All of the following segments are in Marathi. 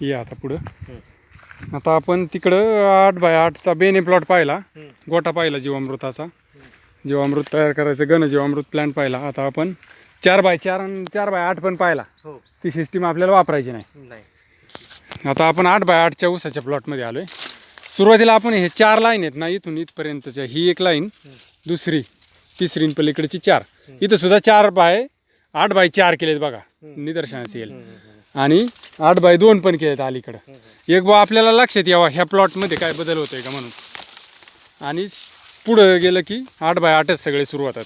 ये आता पुढं. आता आपण तिकडं आठ बाय आठचा बेने प्लॉट पाहिला. गोटा पाहिला जीवामृताचा. जीवामृत तयार करायचं घन जीवामृत प्लॅन पाहिला. आता आपण चार बाय चार आणि चार बाय आठ पण पाहिला. हो. ती सिस्टीम आपल्याला वापरायची नाही. आता आपण आठ बाय आठच्या ऊसाच्या प्लॉटमध्ये आलोय. सुरुवातीला आपण हे चार लाईन आहेत ना इथून इथपर्यंतच्या ही एक लाईन दुसरी तिसरी पलीकडची चार. इथं सुद्धा चार बाय आठ बाय चार केलेत बघा. निदर्शनास येईल. आणि आठ बाय दोन पण केलेत अलीकडं. एक बा आपल्याला लक्षात यावा ह्या प्लॉटमध्ये काय बदल होतोय का म्हणून. आणि पुढं गेलं की आठ बाय आठच सगळे सुरू होतात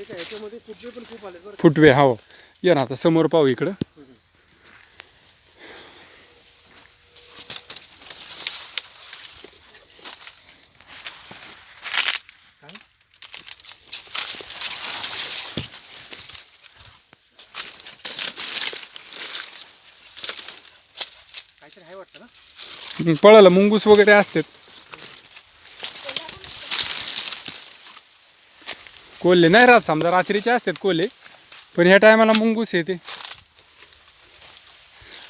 याच्यामध्ये फुटवे पण खूप आले बरं फुटवे हो. या ना आता समोर पाहू इकडं. पळाला मुंगूस वगैरे असतात. कोल्हे नाही राहत समजा रात्रीचे असतात कोल्हे पण ह्या टायमाला मुंगूस येते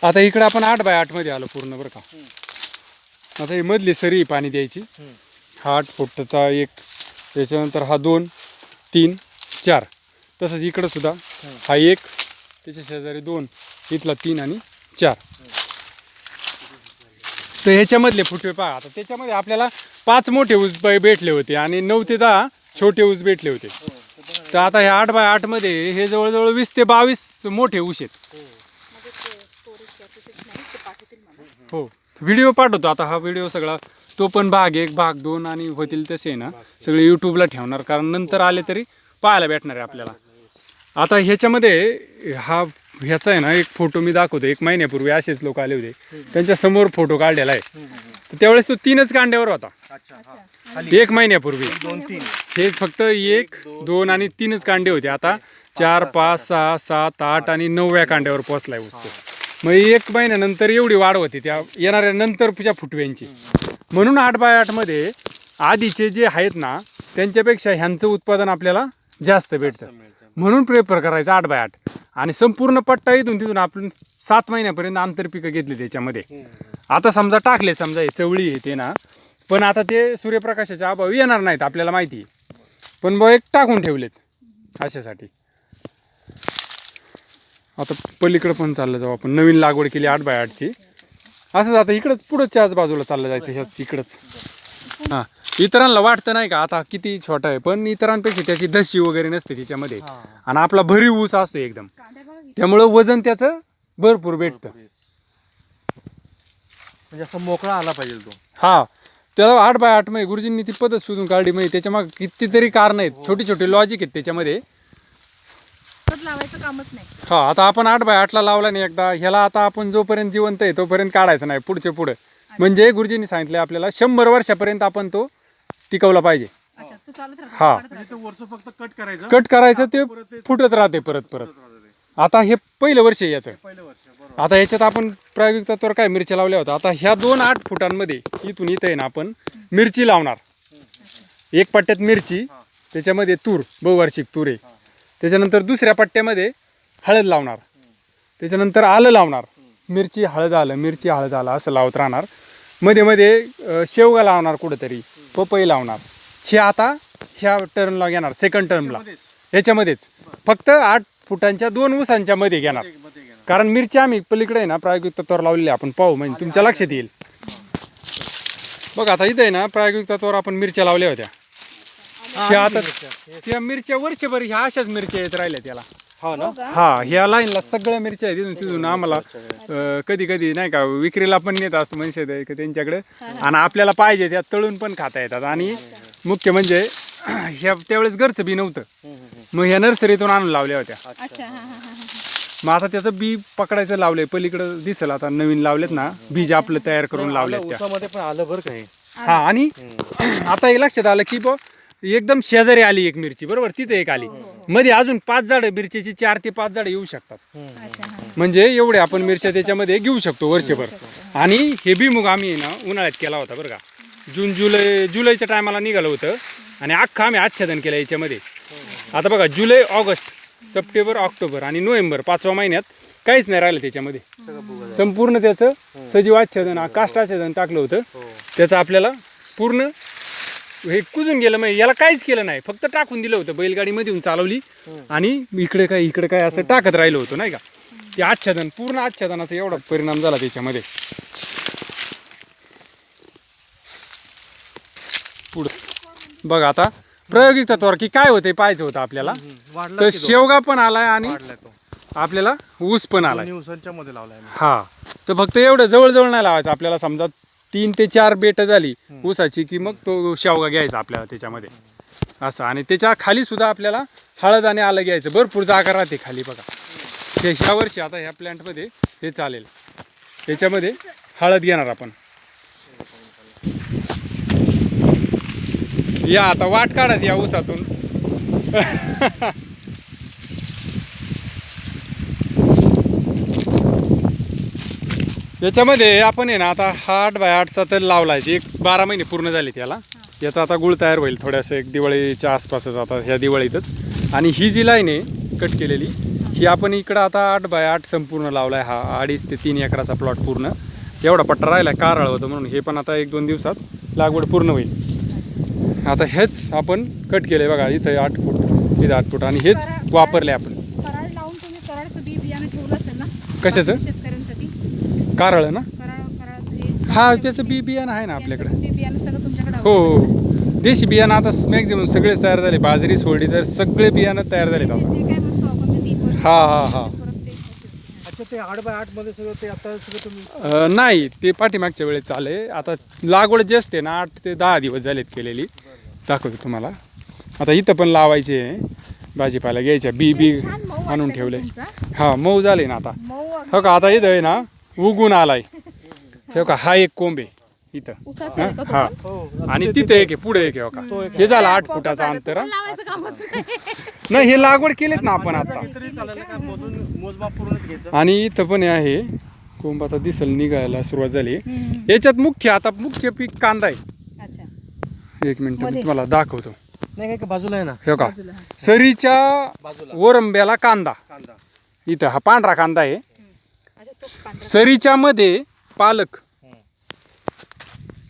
आता इकडं आपण आठ बाय आठमध्ये आलो पूर्ण बरं का. आता ही मधली सरी आहे पाणी द्यायची. हा आठ फुटचा एक त्याच्यानंतर हा दोन तीन चार. तसंच इकडं सुद्धा. हा एक त्याच्या शेजारी दोन इथला तीन आणि चार. तर ह्याच्यामधले फुटवे पहा. आता त्याच्यामध्ये आपल्याला पाच मोठे ऊस भेटले होते आणि नऊ ते दहा छोटे ऊस भेटले होते. तर आता हे आठ बाय आठमध्ये हे जवळजवळ वीस ते बावीस मोठे ऊस आहेत. हो. व्हिडिओ पाठवतो. आता हा व्हिडिओ सगळा तो पण भाग एक भाग दोन आणि होतील तसे ना. सगळे यूट्यूबला ठेवणार. कारण नंतर आले तरी पाहायला भेटणार आहे आपल्याला. आता ह्याच्यामध्ये हा ह्याचा आहे ना एक फोटो मी दाखवतो. एक महिन्यापूर्वी असेच लोक आले होते. त्यांच्यासमोर फोटो काढलेला आहे. तर त्यावेळेस तो तीनच कांड्यावर होता. एक महिन्यापूर्वी. हे फक्त एक दोन आणि तीनच कांडे होते. आता चार पाच सहा सात आठ आणि नवव्या कांड्यावर पोचलाय ऊस तो. मग एक महिन्यानंतर एवढी वाढ होती. त्या येणाऱ्या नंतरच्या फुटव्यांची. म्हणून आठ बाय आठमध्ये आधीचे जे आहेत ना त्यांच्यापेक्षा ह्यांचं उत्पादन आपल्याला जास्त भेटतं. म्हणून प्रेफर करायचा आठ बाय आठ. आणि संपूर्ण पट्टा इथून तिथून आपण सात महिन्यापर्यंत आंतर पिकं घेतली त्याच्यामध्ये. आता समजा टाकले समजा हे चवळी आहे ते ना पण आता ते सूर्यप्रकाशाच्या अभावी येणार नाहीत आपल्याला माहिती आहे. पण बघ एक टाकून ठेवलेत अशासाठी. आता पलीकडं पण चाललं जाऊ आपण. नवीन लागवड केली आठ बाय आठची. असंच आता इकडंच पुढंच्याच बाजूला चाललं जायचं ह्याच इकडंच. हां. इतरांना वाटतं नाही का आता किती छोटा आहे पण इतरांपेक्षा त्याची दशी वगैरे नसते तिच्यामध्ये. हा. आणि आपला भरीव ऊस असतो एकदम. त्यामुळं वजन त्याचं भरपूर भेटतं. म्हणजे असं मोकळा आला पाहिजे तो. हा. त्याला आठ बाय आठमध्ये गुरुजींनी ती पद्धत शोधून काढली. म्हणजे त्याच्यामागे कितीतरी कारण आहेत. छोटे छोटे लॉजिक आहेत त्याच्यामध्ये. खत लावायचं कामच नाही. हा आता आपण आठ बाय आठला लावला नाही एकदा. ह्याला आता आपण जोपर्यंत जिवंत आहे तोपर्यंत काढायचं नाही. पुढचे पुढे. म्हणजे गुरुजींनी सांगितले आपल्याला शंभर वर्षापर्यंत आपण तो टिकवला पाहिजे. अच्छा तू चालत राहतो हा. काढत राहतो. म्हणजे वरचं फक्त कट करायचं कट करायचं ते फुटत राहते परत परत. आता हे पहिलं वर्ष आहे याचं. पहिलं वर्ष बरोबर. आता ह्याच्यात आपण प्रायोगिक तत्वावर काय मिरच्या लावल्या होत्या? आता ह्या दोन आठ फुटांमध्ये इथून इथं आहे ना आपण मिरची लावणार. एक पट्ट्यात मिरची हा. त्याच्यामध्ये तूर बहुवार्षिक तूर आहे. त्याच्यानंतर दुसऱ्या पट्ट्यामध्ये हळद लावणार. त्याच्यानंतर आलं लावणार. मिरची हळद आलं मिरची हळद आलं असं लावत राहणार. मध्ये मध्ये शेवगा लावणार कुठंतरी पपई लावणार. हे आता ह्या टर्नला घेणार सेकंड टर्मला मध्येच. ह्याच्यामध्येच फक्त आठ फुटांच्या दोन ऊसांच्या मध्ये घेणार. कारण मिरची आम्ही पलीकडे आहे ना प्रायोगिक तत्वावर लावलेली. आपण पाहू म्हणजे तुमच्या लक्षात येईल. बघ आता इथं आहे ना प्रायोगिक तत्वावर आपण मिरच्या लावल्या होत्या. ह्या आता त्या मिरच्या वर्षभर ह्या अशाच मिरच्या येत राहिल्या त्याला. हा ना? हो? हा ह्या लाईनला सगळ्या मिरच्या आहेत तिथून तिथून आम्हाला कधी कधी नाही का विक्रीला पण नेत असतो ते- का त्यांच्याकडे आणि आपल्याला पाहिजे त्या तळून पण खाता येतात. आणि मुख्य म्हणजे ह्या त्यावेळेस घरचं बी नव्हतं. हम्म, हम्म, हम्म. मग ह्या नर्सरीतून आणून लावल्या होत्या. अच्छा हा हा हा हा. मग आता त्याचं बी पकडायचं लावलंय. पलीकडं दिसेल आता नवीन लावलेत ना. बीज आपलं तयार करून लावलेत आलं त्या. ऊसामध्ये पण आलं बरं काही हा? आणि आता हे लक्षात आलं की बो एकदम शेजारी आली एक मिरची बरोबर? तिथे एक आली. मध्ये अजून पाच झाडं मिरचीची चार ते पाच झाडं येऊ शकतात. हा. म्हणजे एवढे आपण मिरच्या त्याच्यामध्ये घेऊ शकतो वर्षभर. आणि हे बी मुग आम्ही ना उन्हाळ्यात केला होता बरं का. जून जुलै जुलैच्या टायमाला निघालं होतं. आणि अख्खं आम्ही आच्छादन केलं याच्यामध्ये. आता बघा जुलै ऑगस्ट सप्टेंबर ऑक्टोबर आणि नोव्हेंबर पाचव्या महिन्यात काहीच नाही राहिलं त्याच्यामध्ये. संपूर्ण त्याचं सजीव आच्छादन काष्टाच्छादन टाकलं होतं. हो. त्याचं आपल्याला पूर्ण हे कुजून गेलं मग याला काहीच केलं नाही. फक्त टाकून दिलं होतं येऊन चालवली. आणि इकडे काय इकडे काय असं टाकत राहिलं होतं नाही का? ते आच्छादन पूर्ण आच्छादनाचा एवढा परिणाम झाला त्याच्यामध्ये. पुढं. बघ आता प्रायोगिक तत्वावर की काय होते पाहायचं होतं आपल्याला. तर. शेवगा पण आलाय आणि आपल्याला ऊस पण आलाय. मध्ये लावलाय. हा. तर फक्त एवढं जवळजवळ नाही लावायचं आपल्याला समजा तीन ते चार बेट झाली ऊसाची की मग तो शेवगा घ्यायचा आपल्याला त्याच्यामध्ये. असं. आणि त्याच्याखाली सुद्धा आपल्याला हळद आणि आलं घ्यायचं. भरपूर जागा राहते खाली बघा. ते ह्या वर्षी आता ह्या प्लॅन्टमध्ये हे चालेल. त्याच्यामध्ये हळद घेणार आपण. या आता वाट काढत या ऊसातून. याच्यामध्ये आपण आहे ना आता आठ बाय आठचा तर लावलाय. एक बारा महिने पूर्ण झाले त्याला. याचा आता गुळ तयार होईल थोड्यासं एक दिवाळीच्या आसपासच आता ह्या दिवाळीतच. आणि ही जी लाईन आहे कट केलेली ही आपण इकडं आता आठ बाय आठ संपूर्ण लावलाय हा अडीच ते तीन एकराचा प्लॉट पूर्ण. एवढा पट्टा राहिला कारळ होतं म्हणून. हे पण आता एक दोन दिवसात लागवड पूर्ण होईल. आता हेच आपण कट केलंय बघा इथं आठ फूट इथं आठ फूट. आणि हेच वापरले आपण. कराड लावून तुम्ही कराडचं बी बियाणं ठेवलं असेल ना? कशाचं? कारळ ना? हे हा त्याचं बी बियाणं आहे ना आपल्याकडे. यांचं बी बियाणं सगळं तुमच्याकडे हो available हो देशी बियाणं आता मॅक्झिमम सगळेच तयार झाले. बाजरी सोडली तर सगळे बियाणं तयार झालेत आहे. आता. जे जे काय म्हणतो आपण ते तीन वर्ष हा हा हा. परत ते अच्छा ते आठ बाय आठमध्ये सगळं ते आता सगळं तुम्ही अं, नाही ते पाठीमागच्या वेळेस चाले आता लागवड जस्ट आहे ना आठ ते दहा दिवस झालेत केलेली. दाखवतो तुम्हाला. आता इथं पण लावायचे आहे. भाजीपाला घ्यायच्या बी बी छान मऊ वाटतंय आणून ठेवले तुमचा? हा मऊ झाले ना आता. मऊ हो का आता इथं आहे ना उगून आलाय. हो का हा एक कोंब आहे इथं हा? हो. आणि तिथे एक आहे पुढे एक आहे हो का हे झालं आठ फुटाचं अंतर हा. नाही. हे लागवड केलेत ना आपण आता. तरी चालेल का? मोजून मोजमाप पूर्णच घ्यायचं. आणि इथं पण आहे कोंब आता दिसल निघायला सुरुवात झाली. याच्यात मुख्य आता मुख्य पीक कांदा आहे. अच्छा. एक मिनिट मी तुम्हाला दाखवतो. नाही काय का बाजूला आहे ना? हे का बाजूला हा. सरीच्या बाजूला. वरंब्याला कांदा. कांदा. इथं हा पांढरा कांदा आहे. सरीच्या मध्ये पालक.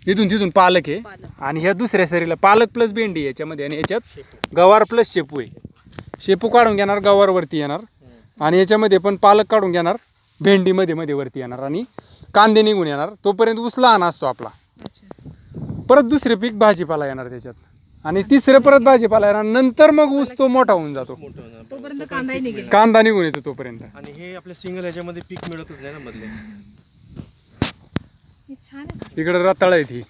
इथून तिथून पालक आहे. आणि ह्या दुसऱ्या सरीला पालक प्लस भेंडी आहे याच्यामध्ये. आणि याच्यात गवार प्लस शेपू आहे. शेपू काढून घेणार गवार वरती येणार. आणि याच्यामध्ये पण पालक काढून घेणार भेंडी मध्ये मध्ये वरती येणार. आणि कांदे निघून येणार. तोपर्यंत ऊस लहान असतो आपला. परत दुसरे पीक भाजीपाला येणार त्याच्यात. आणि तिसरं परत भाजीपाला येणार नंतर मग ऊस तो मोठा होऊन जातो. मोठं होणार. तोपर्यंत कांदाही निघेल. कांदा निघून येतो तोपर्यंत. आणि हे आपल्या सिंगल ह्याच्यामध्ये पीक मिळतच नाही ना मधले. हे छान इकडे रताळ आहेत ही.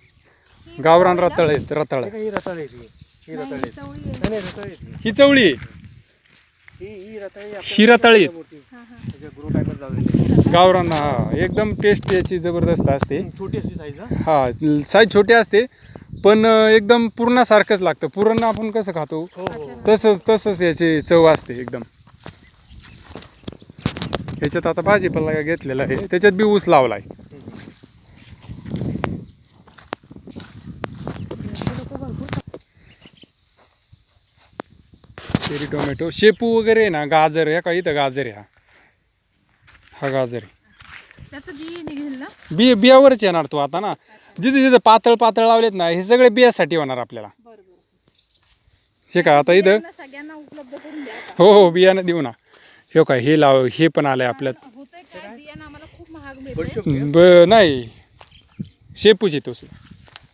गावरान रताळ आहेत रताळ. हे ही रताळी आहे ती ही नाही, रताळी ही चवळी आहे. नाही रताळी. ही. चवळी आहे. ही ही रताळी ही रताळी. हा, हा. ग्रो लावलेली गावरान हा एकदम टेस्ट याची जबरदस्त असते. छोटी अशी साईज ना? हा साईज छोटी असते. पण एकदम पूर्णासारखंच लागतं. पुरण आपण कसं खातो हो हो. तसंच तसंच याची चव असते एकदम. याच्यात आता भाजीपाला घेतलेला आहे. त्याच्यात बी ऊस लावलाय. Cherry tomato. शेपू वगैरे आहे ना गाजर आहे का इथं गाजर आहे हा. हा गाजर आहे. त्याचं बी निघेल. ना? बी बियावरच येणार तो आता ना. जिथे जिथे पातळ पातळ लावलेत ना हे सगळे बियासाठी होणार आपल्याला. हे का आता इथं? बियाणं सगळ्यांना उपलब्ध करून द्या आता. हो हो बियाणं देऊ ना. हे काय हे लाव हे पण आलंय आपल्यात. होतंय काय? बियाणं आम्हाला खूप महाग मिळते ब नाही. शेपूची तो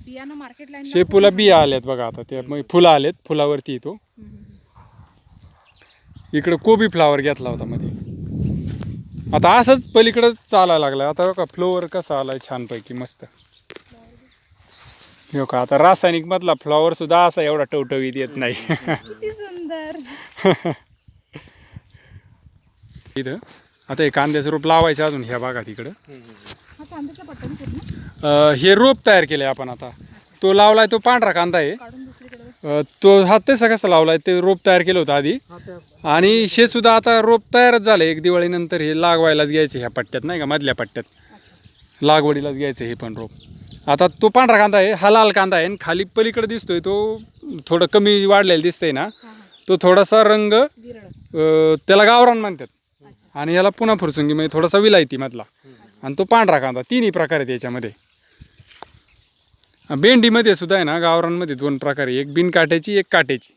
बियाणं मार्केट लाईन शेपूला बिया आल्यात बघा आता. ते मग फुलं आलेत फुलावरती येतो. इकडं कोबी फ्लावर घेतला होता मध्ये. आता असंच पलीकडं चालायला लागलं आता बघा फ्लोवर कसा आलाय छानपैकी मस्त. हो का आता रासायनिक मधला फ्लॉवर सुद्धा असा एवढा टवटवीत येत नाही. किती सुंदर. इथं आता हे कांद्याचं रोप लावायचं अजून ह्या भागात इकडं. हा हे रोप तयार केलंय आपण आता. तो लावलाय तो पांढरा कांदा आहे. तो हा तसं कसं लावलाय? ते रोप तयार केलं होतं आधी. हा आणि हे सुद्धा आता रोप तयारच झालं एक दिवाळीनंतर हे लागवायलाच घ्यायचे ह्या पट्ट्यात नाही का? मधल्या पट्ट्यात. लागवडीलाच घ्यायचं हे पण रोप. आता तो पांढरा कांदा आहे हा लाल कांदा आहे आणि खाली पलीकडे दिसतोय तो थोडं कमी वाढलेला दिसतंय ना तो थोडासा रंग त्याला गावरान म्हणतात. आणि याला पुन्हा फुरसुंगी म्हणजे थोडासा विलायती मधला. आणि तो पांढरा कांदा तिन्ही प्रकार आहेत याच्यामध्ये. भेंडीमध्ये सुद्धा आहे ना गावरानमध्ये दोन प्रकार आहे. एक बिन काट्याची एक काट्याची